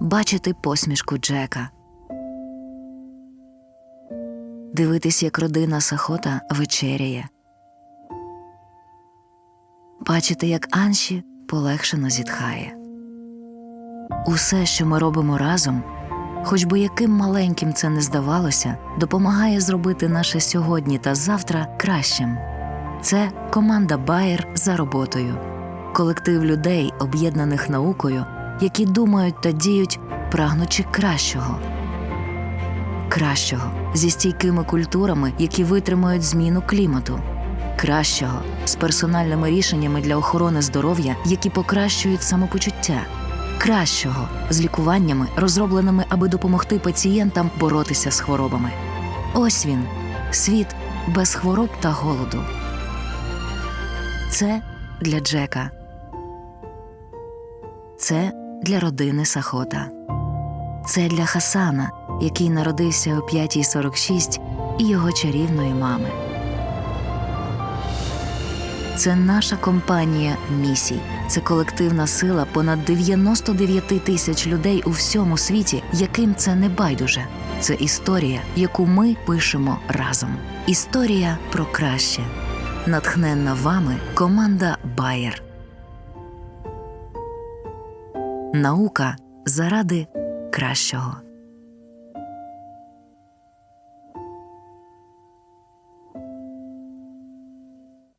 бачити посмішку Джека, дивитись, як родина Сахота вечеряє, бачити, як Анші полегшено зітхає. Усе, що ми робимо разом, хоч би яким маленьким це не здавалося, допомагає зробити наше сьогодні та завтра кращим. Це команда Bayer за роботою, колектив людей, об'єднаних наукою, які думають та діють, прагнучи кращого. Кращого зі стійкими культурами, які витримають зміну клімату. Кращого з персональними рішеннями для охорони здоров'я, які покращують самопочуття. Кращого з лікуваннями, розробленими, аби допомогти пацієнтам боротися з хворобами. Ось він світ без хвороб та голоду. Це для Джека. Це для родини Сахота. Це для Хасана, який народився о 5.46 і його чарівної мами. Це наша компанія місій. Це колективна сила понад 99 тисяч людей у всьому світі, яким це не байдуже. Це історія, яку ми пишемо разом. Історія про краще. Натхненна вами команда Bayer. Наука заради кращого.